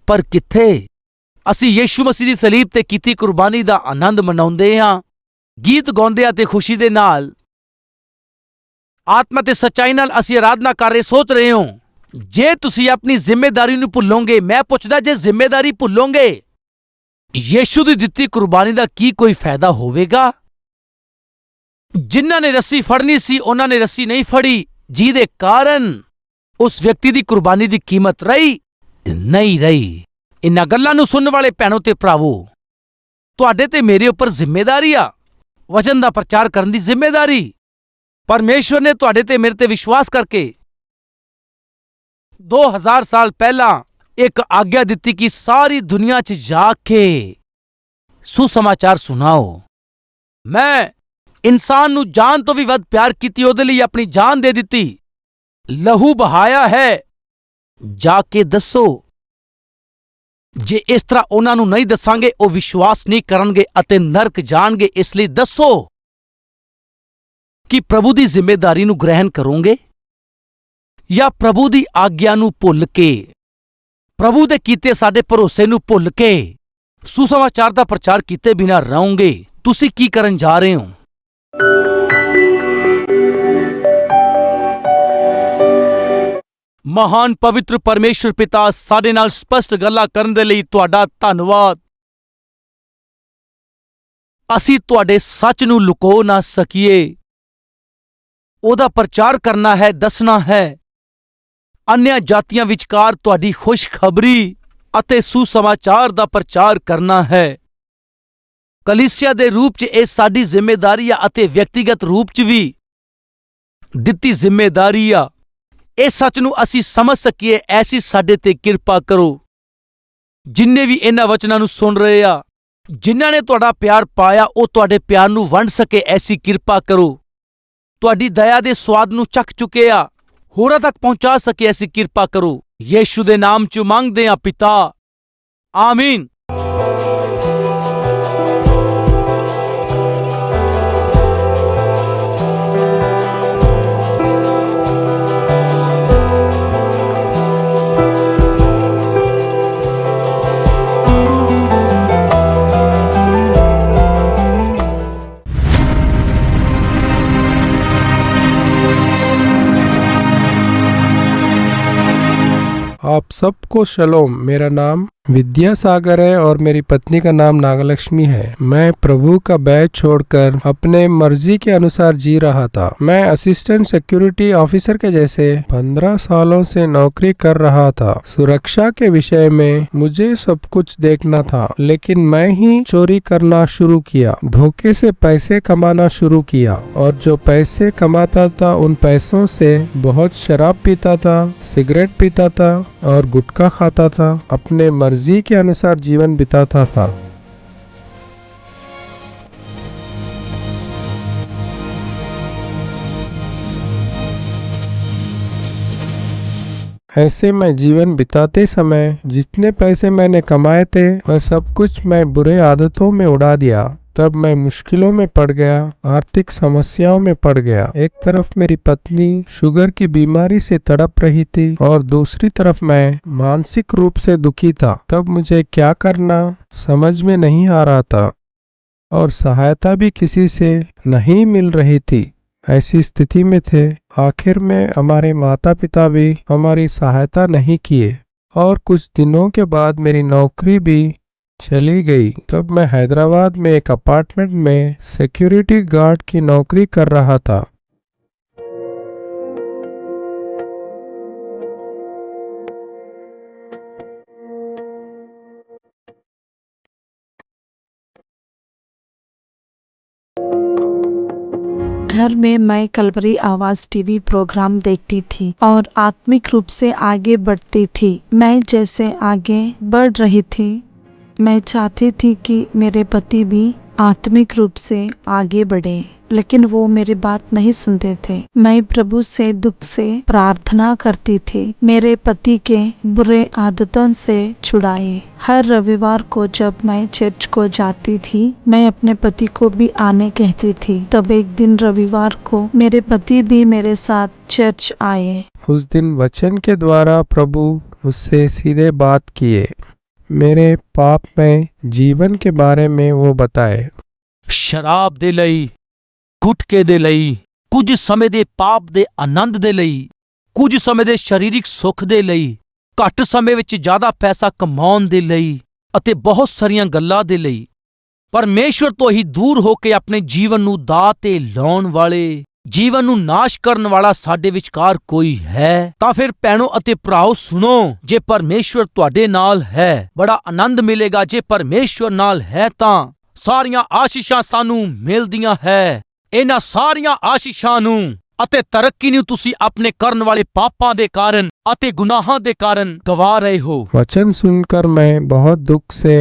ਪਰ ਕਿੱਥੇ? ਅਸੀਂ ਯੀਸ਼ੂ ਮਸੀਹ ਦੀ ਸਲੀਬ ਤੇ ਕੀਤੀ ਕੁਰਬਾਨੀ ਦਾ ਆਨੰਦ ਮਨਾਉਂਦੇ ਹਾਂ। ਗੀਤ ਗਾਉਂਦੇ ਆ ਤੇ ਖੁਸ਼ੀ ਦੇ ਨਾਲ। ਆਤਮਾ ਤੇ ਸੱਚਾਈ ਨਾਲ ਅਸੀਂ ਆਰਾਧਨਾ ਕਰ ਰਹੇ ਸੋਚ ਰਹੇ ਹਾਂ। ਜੇ ਤੁਸੀਂ ਆਪਣੀ ਜ਼ਿੰਮੇਵਾਰੀ ਨੂੰ ਭੁੱਲੋਗੇ, ਮੈਂ ਪੁੱਛਦਾ ਜੇ ਜ਼ਿੰਮੇਵਾਰੀ ਭੁੱਲੋਗੇ, ਯੀਸ਼ੂ ਦੀ ਦਿੱਤੀ ਕੁਰਬਾਨੀ ਦਾ ਕੀ ਕੋਈ ਫਾਇਦਾ ਹੋਵੇਗਾ? ਜਿਨ੍ਹਾਂ ਨੇ ਰੱਸੀ ਫੜਨੀ ਸੀ, ਉਹਨਾਂ ਨੇ ਰੱਸੀ ਨਹੀਂ ਫੜੀ। ਜਿਹਦੇ ਕਾਰਨ ਉਸ ਵਿਅਕਤੀ ਦੀ ਕੁਰਬਾਨੀ ਦੀ ਕੀਮਤ ਰਹੀ, ਨਹੀਂ ਰਹੀ। ਇਨ੍ਹਾਂ ਗੱਲਾਂ ਨੂੰ ਸੁਣਨ ਵਾਲੇ ਭੈਣੋ ਤੇ ਭਰਾਵੋ, ਤੁਹਾਡੇ ਤੇ ਮੇਰੇ ਉੱਪਰ ਜ਼ਿੰਮੇਵਾਰੀ ਆ। ਵਚਨ ਦਾ ਪ੍ਰਚਾਰ ਕਰਨ ਦੀ ਜ਼ਿੰਮੇਵਾਰੀ ਪਰਮੇਸ਼ਵਰ ਨੇ ਤੁਹਾਡੇ ਤੇ ਮੇਰੇ ਤੇ ਵਿਸ਼ਵਾਸ ਕਰਕੇ 2000 ਸਾਲ ਪਹਿਲਾਂ ਇੱਕ ਆਗਿਆ ਦਿੱਤੀ ਕਿ ਸਾਰੀ ਦੁਨੀਆ 'ਚ ਜਾ ਕੇ ਸੁਸਮਾਚਾਰ ਸੁਣਾਓ। ਮੈਂ ਇਨਸਾਨ ਨੂੰ ਜਾਨ ਤੋਂ ਵੀ ਵੱਧ ਪਿਆਰ ਕੀਤੀ, ਉਹਦੇ ਲਈ ਆਪਣੀ ਜਾਨ ਦੇ ਦਿੱਤੀ। ਲਹੂ ਬਹਾਇਆ ਹੈ। ਜਾ ਕੇ ਦੱਸੋ। ਜੇ ਇਸ ਤਰ੍ਹਾਂ ਉਹਨਾਂ ਨੂੰ ਨਹੀਂ ਦੱਸਾਂਗੇ, ਉਹ ਵਿਸ਼ਵਾਸ ਨਹੀਂ ਕਰਨਗੇ ਅਤੇ ਨਰਕ ਜਾਣਗੇ, ਇਸ ਲਈ ਦੱਸੋ ਕਿ ਪ੍ਰਭੂ ਦੀ ਜ਼ਿੰਮੇਵਾਰੀ ਨੂੰ ਗ੍ਰਹਿਣ ਕਰੋਗੇ। ਜਾਂ ਪ੍ਰਭੂ ਦੀ ਆਗਿਆ ਨੂੰ ਭੁੱਲ ਕੇ। ਪ੍ਰਭੂ ਦੇ ਕੀਤੇ ਸਾਡੇ ਭਰੋਸੇ ਨੂੰ ਭੁੱਲ ਕੇ। ਸੁਸਮਾਚਾਰ ਦਾ ਪ੍ਰਚਾਰ ਕੀਤੇ ਬਿਨਾਂ ਰਹੋਗੇ। ਤੁਸੀਂ ਕੀ ਕਰਨ ਜਾ ਰਹੇ ਹੋ? ਮਹਾਨ ਪਵਿੱਤਰ ਪਰਮੇਸ਼ਰ ਪਿਤਾ ਸਾਡੇ ਨਾਲ ਸਪਸ਼ਟ ਗੱਲਾਂ ਕਰਨ ਦੇ ਲਈ ਤੁਹਾਡਾ ਧੰਨਵਾਦ। ਅਸੀਂ ਤੁਹਾਡੇ ਸੱਚ ਨੂੰ ਲੁਕੋ ਨਾ ਸਕੀਏ। ਉਹਦਾ ਪ੍ਰਚਾਰ ਕਰਨਾ ਹੈ, ਦੱਸਣਾ ਹੈ। ਅਨਿਆ ਜਾਤੀਆਂ ਵਿਚਕਾਰ ਤੁਹਾਡੀ ਖੁਸ਼ਖਬਰੀ ਅਤੇ ਸੁਸਮਾਚਾਰ ਦਾ ਪ੍ਰਚਾਰ ਕਰਨਾ ਹੈ। ਕਲੀਸਿਆ ਦੇ ਰੂਪ 'ਚ ਇਹ ਸਾਡੀ ਜ਼ਿੰਮੇਵਾਰੀ ਆ ਅਤੇ ਵਿਅਕਤੀਗਤ ਰੂਪ 'ਚ ਵੀ ਦਿੱਤੀ ਜ਼ਿੰਮੇਵਾਰੀ ਆ ਇਹ ਸੱਚ ਨੂੰ ਅਸੀਂ ਸਮਝ ਸਕੀਏ, ਐਸੀ ਸਾਡੇ ਤੇ ਕਿਰਪਾ ਕਰੋ। ਜਿੰਨੇ ਵੀ ਇਹਨਾਂ ਵਚਨਾਂ ਨੂੰ ਸੁਣ ਰਹੇ ਆ, ਜਿਨ੍ਹਾਂ ਨੇ ਤੁਹਾਡਾ ਪਿਆਰ ਪਾਇਆ, ਉਹ ਤੁਹਾਡੇ ਪਿਆਰ ਨੂੰ ਵੰਡ ਸਕੇ, ਐਸੀ ਕਿਰਪਾ ਕਰੋ। ਤੁਹਾਡੀ ਦਇਆ ਦੇ ਸਵਾਦ ਨੂੰ ਚੱਖ ਚੁੱਕੇ ਆ। ਹੋਰਾਂ ਤੱਕ ਪਹੁੰਚਾ ਸਕੇ ਐਸੀ ਕਿਰਪਾ ਕਰੋ। ਯੀਸ਼ੂ ਦੇ ਨਾਮ 'ਚ ਮੰਗਦੇ ਆ ਪਿਤਾ। ਆਮੀਨ। आप सबको शलोम मेरा नाम विद्यासागर है और मेरी पत्नी का नाम नागलक्ष्मी है। मैं प्रभु का बैच छोड़कर अपने मर्ज़ी के अनुसार जी रहा था। मैं असिस्टेंट सिक्योरिटी ऑफिसर के जैसे पंद्रह सालों से नौकरी कर रहा था। सुरक्षा के विषय में मुझे सब कुछ देखना था, लेकिन मैं ही चोरी करना शुरू किया, धोखे से पैसे कमाना शुरू किया और जो पैसे कमाता था, उन पैसों से बहुत शराब पीता था, सिगरेट पीता था और गुटखा खाता था। अपने मर्ज़ी के अनुसार जीवन बिताता था। ऐसे में जीवन बिताते समय जितने पैसे मैंने कमाए थे, वह सब कुछ मैं बुरे आदतों में उड़ा दिया। तब मैं मुश्किलों में पड़ गया, आर्थिक समस्याओं में पड़ गया। एक तरफ़ मेरी पत्नी शुगर की बीमारी से तड़प रही थी और दूसरी तरफ़ मैं मानसिक रूप से दुखी था। तब मुझे क्या करना समझ में नहीं आ रहा था और सहायता भी किसी से नहीं मिल रही थी। ऐसी स्थिति में थे। आखिर में हमारे माता पिता भी हमारी सहायता नहीं किए और कुछ दिनों के बाद मेरी नौकरी भी चली गई। तब मैं हैदराबाद में एक अपार्टमेंट में सिक्योरिटी गार्ड की नौकरी कर रहा था। घर में मैं कलवरी आवाज़ टीवी प्रोग्राम देखती थी और आत्मिक रूप से आगे बढ़ती थी। मैं जैसे आगे बढ़ रही थी मैं चाहती थी कि मेरे पति भी आत्मिक रूप से आगे बढ़े, लेकिन वो मेरी बात नहीं सुनते थे। मैं प्रभु से दुख से प्रार्थना करती थी, मेरे पति के बुरे आदतों से छुड़ाए। हर रविवार को जब मैं चर्च को जाती थी, मैं अपने पति को भी आने कहती थी। तब एक दिन रविवार को मेरे पति भी मेरे साथ चर्च आए। उस दिन वचन के द्वारा प्रभु मुझसे सीधे बात किए। ਮੇਰੇ ਪਾਪ ਮੈਂ ਜੀਵਨ ਕੇ ਬਾਰੇ ਮੈਂ ਉਹ ਬਤਾਏ ਸ਼ਰਾਬ ਦੇ ਲਈ ਗੁਟਕੇ ਦੇ ਲਈ ਕੁਝ ਸਮੇਂ ਦੇ ਪਾਪ ਦੇ ਆਨੰਦ ਦੇ ਲਈ ਕੁਝ ਸਮੇਂ ਦੇ ਸਰੀਰਿਕ ਸੁੱਖ ਦੇ ਲਈ ਘੱਟ ਸਮੇਂ ਵਿੱਚ ਜ਼ਿਆਦਾ ਪੈਸਾ ਕਮਾਉਣ ਦੇ ਲਈ ਅਤੇ ਬਹੁਤ ਸਾਰੀਆਂ ਗੱਲਾਂ ਦੇ ਲਈ ਪਰਮੇਸ਼ਵਰ ਤੋਂ ਹੀ ਦੂਰ ਹੋ ਕੇ ਆਪਣੇ ਜੀਵਨ ਨੂੰ ਦਾਅ ਤੇ ਲਾਉਣ ਵਾਲੇ ਜੀਵਨ ਨੂੰ ਨਾਸ਼ ਕਰਨ ਵਾਲਾ ਸਾਡੇ ਵਿਚਕਾਰ ਕੋਈ ਹੈ ਤਾਂ ਫਿਰ ਭੈਣੋ ਅਤੇ ਭਰਾਓ ਸੁਣੋ ਜੇ ਪਰਮੇਸ਼ਵਰ ਤੁਹਾਡੇ ਨਾਲ ਹੈ ਬੜਾ ਆਨੰਦ ਮਿਲੇਗਾ ਜੇ ਪਰਮੇਸ਼ਵਰ ਨਾਲ ਹੈ ਤਾਂ ਸਾਰੀਆਂ ਆਸ਼ੀਸ਼ਾਂ ਸਾਨੂੰ ਮਿਲਦੀਆਂ ਹੈ ਇਹਨਾਂ ਸਾਰੀਆਂ ਆਸ਼ੀਸ਼ਾਂ ਨੂੰ ਅਤੇ ਤਰੱਕੀ ਨੂੰ ਤੁਸੀਂ ਆਪਣੇ ਕਰਨ ਵਾਲੇ ਪਾਪਾਂ ਦੇ ਕਾਰਨ ਅਤੇ ਗੁਨਾਹਾਂ ਦੇ ਕਾਰਨ ਗਵਾ ਰਹੇ ਹੋ वचन सुनकर मैं बहुत दुख से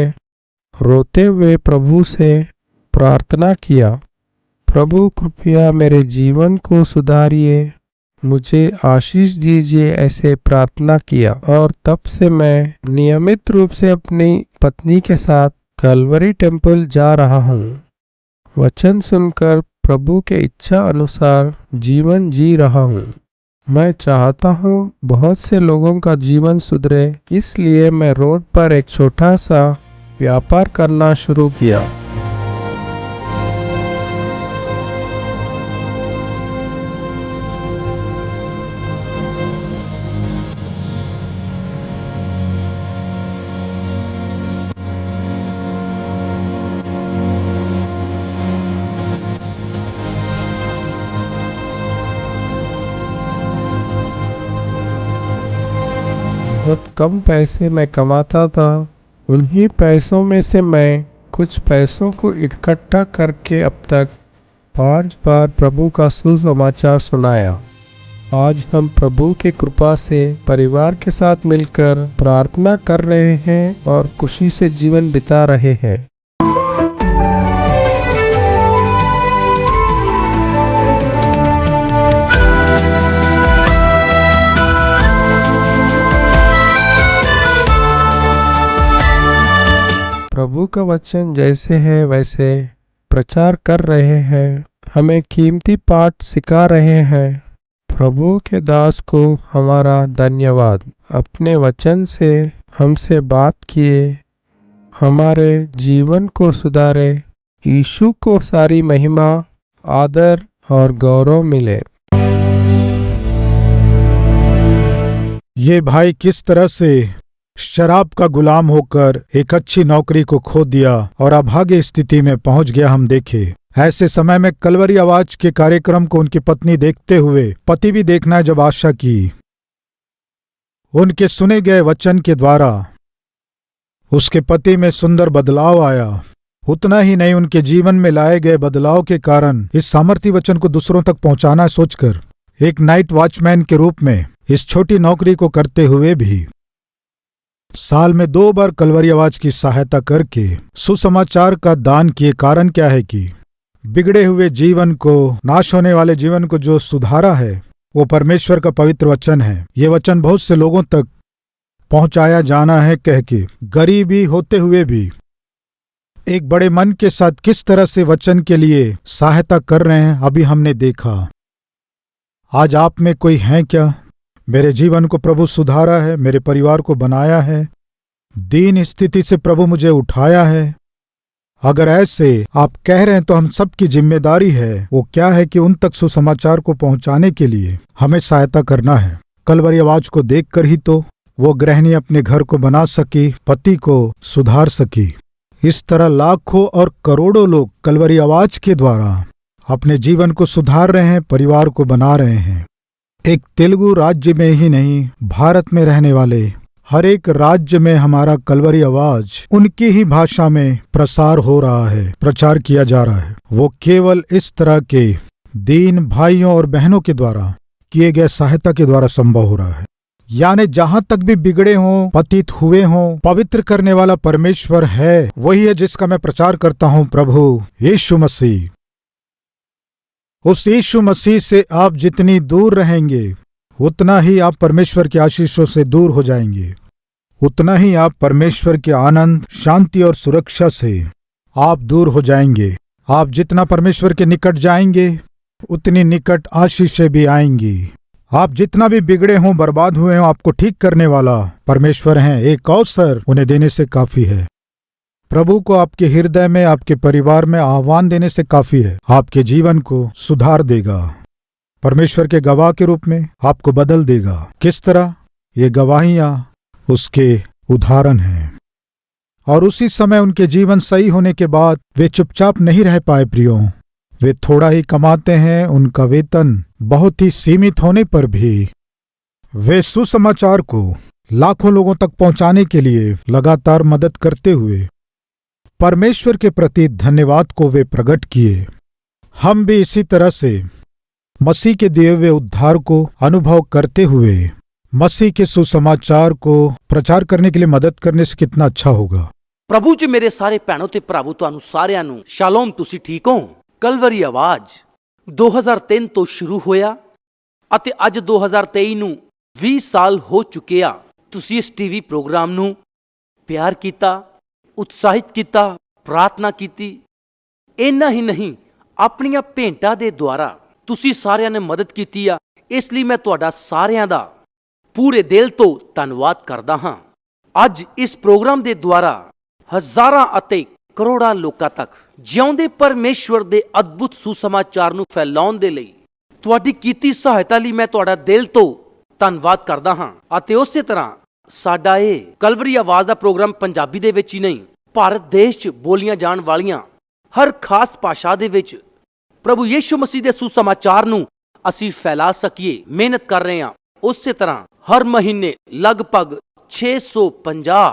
रोते हुए प्रभु से प्रार्थना किया प्रभु, कृपया मेरे जीवन को सुधारिए। मुझे आशीष दीजिए ऐसे प्रार्थना किया। और तब से मैं नियमित रूप से अपनी पत्नी के साथ कलवरी टेंपल जा रहा हूँ। वचन सुनकर प्रभु के इच्छा अनुसार जीवन जी रहा हूँ। मैं चाहता हूँ बहुत से लोगों का जीवन सुधरे, इसलिए मैं रोड पर एक छोटा सा व्यापार करना शुरू किया। बहुत कम पैसे मैं कमाता था। उन्हीं पैसों में से मैं कुछ पैसों को इकट्ठा करके अब तक पाँच बार प्रभु का सुसमाचार सुनाया। आज हम प्रभु के कृपा से परिवार के साथ मिलकर प्रार्थना कर रहे हैं और खुशी से जीवन बिता रहे हैं। प्रभु का वचन जैसे है, वैसे प्रचार कर रहे हैं। हमें कीमती पाठ सिखा रहे हैं। प्रभु के दास को हमारा धन्यवाद। अपने वचन से हमसे बात किए। हमारे जीवन को सुधारे। यीशु को सारी महिमा, आदर और गौरव मिले। ये भाई किस तरह से शराब का गुलाम होकर एक अच्छी नौकरी को खो दिया और अभागे स्थिति में पहुँच गया हम देखे। ऐसे समय में कलवरी आवाज़ के कार्यक्रम को उनकी पत्नी देखते हुए पति भी देखना जब आशा की। उनके सुने गए वचन के द्वारा उसके पति में सुंदर बदलाव आया। उतना ही नहीं, उनके जीवन में लाए गए बदलाव के कारण इस सामर्थ्य वचन को दूसरों तक पहुंचाना सोचकर एक नाइट वॉचमैन के रूप में इस छोटी नौकरी को करते हुए भी साल में दो बार कलवरी आवाज़ की सहायता करके सुसमाचार का दान किए कारण क्या है कि बिगड़े हुए जीवन को, नाश होने वाले जीवन को जो सुधारा है, वो परमेश्वर का पवित्र वचन है। ये वचन बहुत से लोगों तक पहुँचाया जाना है कह के गरीबी होते हुए भी। एक बड़े मन के साथ किस तरह से वचन के लिए सहायता कर रहे हैं, अभी हमने देखा। आज आप में कोई है क्या? मेरे जीवन को प्रभु सुधारा है, मेरे परिवार को बनाया है। दीन स्थिति से प्रभु मुझे उठाया है। अगर ऐसे आप कह रहे हैं तो हम सबकी ज़िम्मेदारी है, वो क्या है कि उन तक सुसमाचार को पहुँचाने के लिए हमें सहायता करना है। कलवरी आवाज़ को देखकर ही तो वो गृहिणी अपने घर को बना सकी, पति को सुधार सकी। इस तरह लाखों और करोड़ों लोग कलवरी आवाज़ के द्वारा अपने जीवन को सुधार रहे हैं, परिवार को बना रहे हैं। एक तेलुगु राज्य में ही नहीं, भारत में रहने वाले। हर एक राज्य में हमारा कलवरी आवाज़ उनकी ही भाषा में प्रसार हो रहा है, प्रचार किया जा रहा है। वो केवल इस तरह के दीन भाइयों और बहनों के द्वारा किए गए सहायता के द्वारा संभव हो रहा है। यानी जहाँ तक भी बिगड़े हों, पतित हुए हों, पवित्र करने वाला परमेश्वर है, वही है जिसका मैं प्रचार करता हूँ, प्रभु यीशु मसीह। उस यीशु मसीह से आप जितनी दूर रहेंगे, उतना ही आप परमेश्वर के आशीषों से दूर हो जाएँगे। उतना ही आप परमेश्वर के आनंद, शांति और सुरक्षा से आप दूर हो जाएँगे। आप जितना परमेश्वर के निकट जाएँगे, उतनी निकट आशीषें भी आएँगी। आप जितना भी बिगड़े हों, बर्बाद हुए हों, आपको ठीक करने वाला परमेश्वर हैं। एक अवसर उन्हें देने से काफ़ी है। प्रभु को आपके हृदय में, आपके परिवार में आह्वान देने से काफ़ी है। आपके जीवन को सुधार देगा। परमेश्वर के गवाह के रूप में आपको बदल देगा। किस तरह? ये गवाहियाँ उसके उदाहरण हैं। और उसी समय उनके जीवन सही होने के बाद वे चुपचाप नहीं रह पाए, प्रियो। वे थोड़ा ही कमाते हैं, उनका वेतन बहुत ही सीमित होने पर भी। वे सुसमाचार को लाखों लोगों तक पहुँचाने के लिए लगातार मदद करते हुए परमेश्वर के प्रति धन्यवाद को वे प्रकट किए हम भी इसी तरह से मसीह के दिए हुए उद्धार को अनुभव करते हुए मसीह के सुसमाचार को प्रचार करने के लिए मदद करने से कितना अच्छा होगा ਪ੍ਰਭੂ ਜੀ ਮੇਰੇ ਸਾਰੇ ਭੈਣੋ ਤੇ ਭਰਾਵੋ ਤੁਹਾਨੂੰ ਸਾਰਿਆਂ ਨੂੰ ਸ਼ਾਲੋਮ ਤੁਸੀਂ ਠੀਕ ਹੋ ਕਲਵਰੀ ਆਵਾਜ਼ 2003 ਤੋਂ ਸ਼ੁਰੂ ਹੋਇਆ ਅਤੇ ਅੱਜ 2023 ਨੂੰ 20 ਸਾਲ ਹੋ ਚੁੱਕੇ ਆ ਤੁਸੀਂ ਇਸ ਟੀਵੀ ਪ੍ਰੋਗਰਾਮ ਨੂੰ ਪਿਆਰ ਕੀਤਾ ਉਤਸ਼ਾਹਿਤ ਕੀਤਾ, ਪ੍ਰਾਰਥਨਾ ਕੀਤੀ। ਇੰਨਾ ਹੀ ਨਹੀਂ, ਆਪਣੀਆਂ ਭੇਂਟਾਂ ਦੇ ਦੁਆਰਾ ਤੁਸੀਂ ਸਾਰਿਆਂ ਨੇ ਮਦਦ ਕੀਤੀ ਆ। ਇਸ ਲਈ ਮੈਂ ਤੁਹਾਡਾ ਸਾਰਿਆਂ ਦਾ ਪੂਰੇ ਦਿਲ ਤੋਂ ਧੰਨਵਾਦ ਕਰਦਾ ਹਾਂ। ਅੱਜ ਇਸ ਪ੍ਰੋਗਰਾਮ ਦੇ ਦੁਆਰਾ ਹਜ਼ਾਰਾਂ ਅਤੇ ਕਰੋੜਾਂ ਲੋਕਾਂ ਤੱਕ ਜਿਉਂਦੇ ਪਰਮੇਸ਼ਵਰ ਦੇ ਅਦਭੁਤ ਸੁਸਮਾਚਾਰ ਨੂੰ ਫੈਲਾਉਣ ਦੇ ਲਈ ਤੁਹਾਡੀ ਕੀਤੀ ਸਹਾਇਤਾ ਲਈ ਮੈਂ ਤੁਹਾਡਾ ਦਿਲ ਤੋਂ ਧੰਨਵਾਦ ਕਰਦਾ ਹਾਂ। ਅਤੇ ਉਸੇ ਤਰ੍ਹਾਂ ਸਾਡਾ ਇਹ ਕਲਵਰੀ ਆਵਾਜ਼ ਦਾ ਪ੍ਰੋਗਰਾਮ ਪੰਜਾਬੀ ਦੇ ਵਿੱਚ ਹੀ ਨਹੀਂ, ਭਾਰਤ ਦੇਸ਼ 'ਚ ਬੋਲੀਆਂ ਜਾਣ ਵਾਲੀਆਂ ਹਰ ਖਾਸ ਭਾਸ਼ਾ ਦੇ ਵਿੱਚ ਪ੍ਰਭੂ ਯੀਸ਼ੂ ਮਸੀਹ ਦੇ ਸੁਸਮਾਚਾਰ ਨੂੰ ਅਸੀਂ ਫੈਲਾ ਸਕੀਏ, ਮਿਹਨਤ ਕਰ ਰਹੇ ਹਾਂ। ਉਸੇ ਤਰ੍ਹਾਂ ਹਰ ਮਹੀਨੇ ਲਗਭਗ 650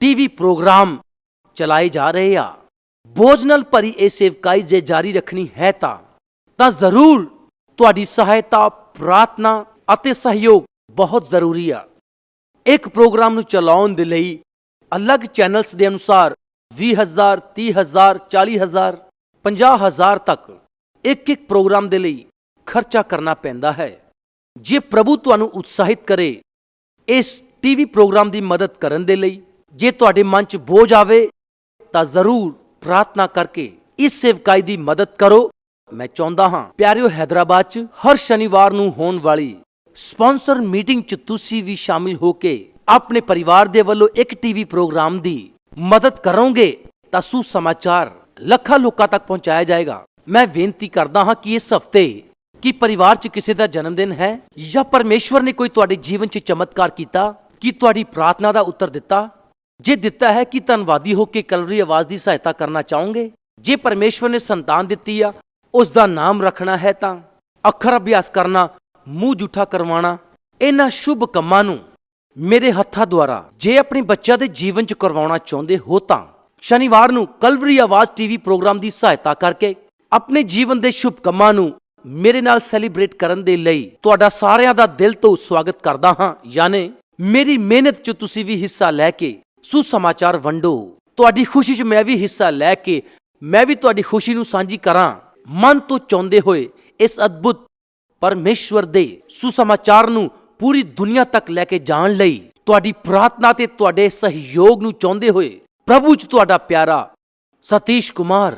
ਟੀਵੀ ਪ੍ਰੋਗਰਾਮ ਚਲਾਏ ਜਾ ਰਹੇ ਆ। ਬੋਝ ਨਾਲ ਭਰੀ ਇਹ ਸੇਵਕਾਈ ਜੇ ਜਾਰੀ ਰੱਖਣੀ ਹੈ ਤਾਂ ਤਾਂ ਜ਼ਰੂਰ ਤੁਹਾਡੀ ਸਹਾਇਤਾ, ਪ੍ਰਾਰਥਨਾ ਅਤੇ ਸਹਿਯੋਗ ਬਹੁਤ ਜ਼ਰੂਰੀ ਆ। ਇੱਕ ਪ੍ਰੋਗਰਾਮ ਨੂੰ ਚਲਾਉਣ ਦੇ ਲਈ ਅਲੱਗ ਚੈਨਲਸ ਦੇ ਅਨੁਸਾਰ 20000 30000 40000 50000 ਤੱਕ ਇੱਕ ਇੱਕ ਪ੍ਰੋਗਰਾਮ ਦੇ ਲਈ ਖਰਚਾ ਕਰਨਾ ਪੈਂਦਾ ਹੈ। ਜੇ ਪ੍ਰਭੂ ਤੁਹਾਨੂੰ ਉਤਸ਼ਾਹਿਤ ਕਰੇ ਇਸ ਟੀਵੀ ਪ੍ਰੋਗਰਾਮ ਦੀ ਮਦਦ ਕਰਨ ਦੇ ਲਈ, ਜੇ ਤੁਹਾਡੇ ਮਨ 'ਚ ਬੋਝ ਆਵੇ, ਤਾਂ ਜ਼ਰੂਰ ਪ੍ਰਾਰਥਨਾ ਕਰਕੇ ਇਸ ਸੇਵਕਾਈ ਦੀ ਮਦਦ ਕਰੋ। ਮੈਂ ਚਾਹੁੰਦਾ ਹਾਂ, ਪਿਆਰਿਓ ਹైదరాబాద్ 'ਚ ਹਰ ਸ਼ਨੀਵਾਰ ਨੂੰ ਹੋਣ ਵਾਲੀ ਸਪਾਂਸਰ ਮੀਟਿੰਗ 'ਚ ਤੁਸੀਂ ਵੀ ਸ਼ਾਮਿਲ ਹੋ ਕੇ ਆਪਣੇ ਪਰਿਵਾਰ ਦੇ ਵੱਲੋਂ ਇੱਕ ਟੀਵੀ ਪ੍ਰੋਗਰਾਮ ਦੀ ਮਦਦ ਕਰੋਗੇ, ਤਾਂ ਸੁਸਮਾਚਾਰ ਲੱਖਾਂ ਲੋਕਾਂ ਤੱਕ ਪਹੁੰਚਾਇਆ ਜਾਏਗਾ। ਮੈਂ ਬੇਨਤੀ ਕਰਦਾ ਹਾਂ ਕਿ ਇਸ ਹਫ਼ਤੇ ਕੀ ਪਰਿਵਾਰ 'ਚ ਕਿਸੇ ਦਾ ਜਨਮ ਦਿਨ ਹੈ ਜਾਂ ਪਰਮੇਸ਼ਵਰ ਨੇ ਕੋਈ ਤੁਹਾਡੇ ਜੀਵਨ 'ਚ ਚਮਤਕਾਰ ਕੀਤਾ, ਕੀ ਤੁਹਾਡੀ ਪ੍ਰਾਰਥਨਾ ਦਾ ਉੱਤਰ ਦਿੱਤਾ? ਜੇ ਦਿੱਤਾ ਹੈ, ਕਿ ਧੰਨਵਾਦੀ ਹੋ ਕੇ ਕਲਰੀ ਆਵਾਜ਼ ਦੀ ਸਹਾਇਤਾ ਕਰਨਾ ਚਾਹੋਗੇ? ਜੇ ਪਰਮੇਸ਼ਵਰ ਨੇ ਸੰਤਾਨ ਦਿੱਤੀ ਆ, ਉਸ ਦਾ ਨਾਮ ਰੱਖਣਾ ਹੈ ਤਾਂ ਅੱਖਰ ਅਭਿਆਸ ਕਰਨਾ ਮੂੰਹ ਜੂਠਾ ਕਰਵਾਉਣਾ ਇਹਨਾਂ ਸ਼ੁਭ ਕੰਮਾਂ ਨੂੰ ਮੇਰੇ ਹੱਥਾਂ ਦੁਆਰਾ ਜੇ ਆਪਣੇ ਬੱਚਿਆਂ ਦੇ ਜੀਵਨ 'ਚ ਕਰਵਾਉਣਾ ਚਾਹੁੰਦੇ ਹੋ ਤਾਂ ਸ਼ਨੀਵਾਰ ਨੂੰ ਕਲਵਰੀ ਆਵਾਜ਼ ਟੀਵੀ ਪ੍ਰੋਗਰਾਮ ਦੀ ਸਹਾਇਤਾ ਕਰਕੇ ਆਪਣੇ ਜੀਵਨ ਦੇ ਸ਼ੁਭ ਕੰਮਾਂ ਨੂੰ ਮੇਰੇ ਨਾਲ ਸੈਲੀਬ੍ਰੇਟ ਕਰਨ ਦੇ ਲਈ ਤੁਹਾਡਾ ਸਾਰਿਆਂ ਦਾ ਦਿਲ ਤੋਂ ਸਵਾਗਤ ਕਰਦਾ ਹਾਂ। ਯਾਨੀ ਮੇਰੀ ਮਿਹਨਤ 'ਚ ਤੁਸੀਂ ਵੀ ਹਿੱਸਾ ਲੈ ਕੇ ਸੁਸਮਾਚਾਰ ਵੰਡੋ। ਤੁਹਾਡੀ ਖੁਸ਼ੀ 'ਚ ਮੈਂ ਵੀ ਹਿੱਸਾ ਲੈ ਕੇ ਮੈਂ ਵੀ ਤੁਹਾਡੀ ਖੁਸ਼ੀ ਨੂੰ ਸਾਂਝੀ ਕਰਾਂ। ਮਨ ਤੋਂ ਚਾਹੁੰਦੇ ਹੋਏ ਇਸ ਅਦਭੁਤ ਪਰਮੇਸ਼ਵਰ ਦੇ ਸੁਸਮਾਚਾਰ ਨੂੰ ਪੂਰੀ ਦੁਨੀਆ ਤੱਕ ਲੈ ਕੇ ਜਾਣ ਲਈ ਤੁਹਾਡੀ ਪ੍ਰਾਰਥਨਾ ਤੇ ਤੁਹਾਡੇ ਸਹਿਯੋਗ ਨੂੰ ਚਾਹੁੰਦੇ ਹੋਏ ਪ੍ਰਭੂ 'ਚ ਤੁਹਾਡਾ ਪਿਆਰਾ ਸਤੀਸ਼ ਕੁਮਾਰ।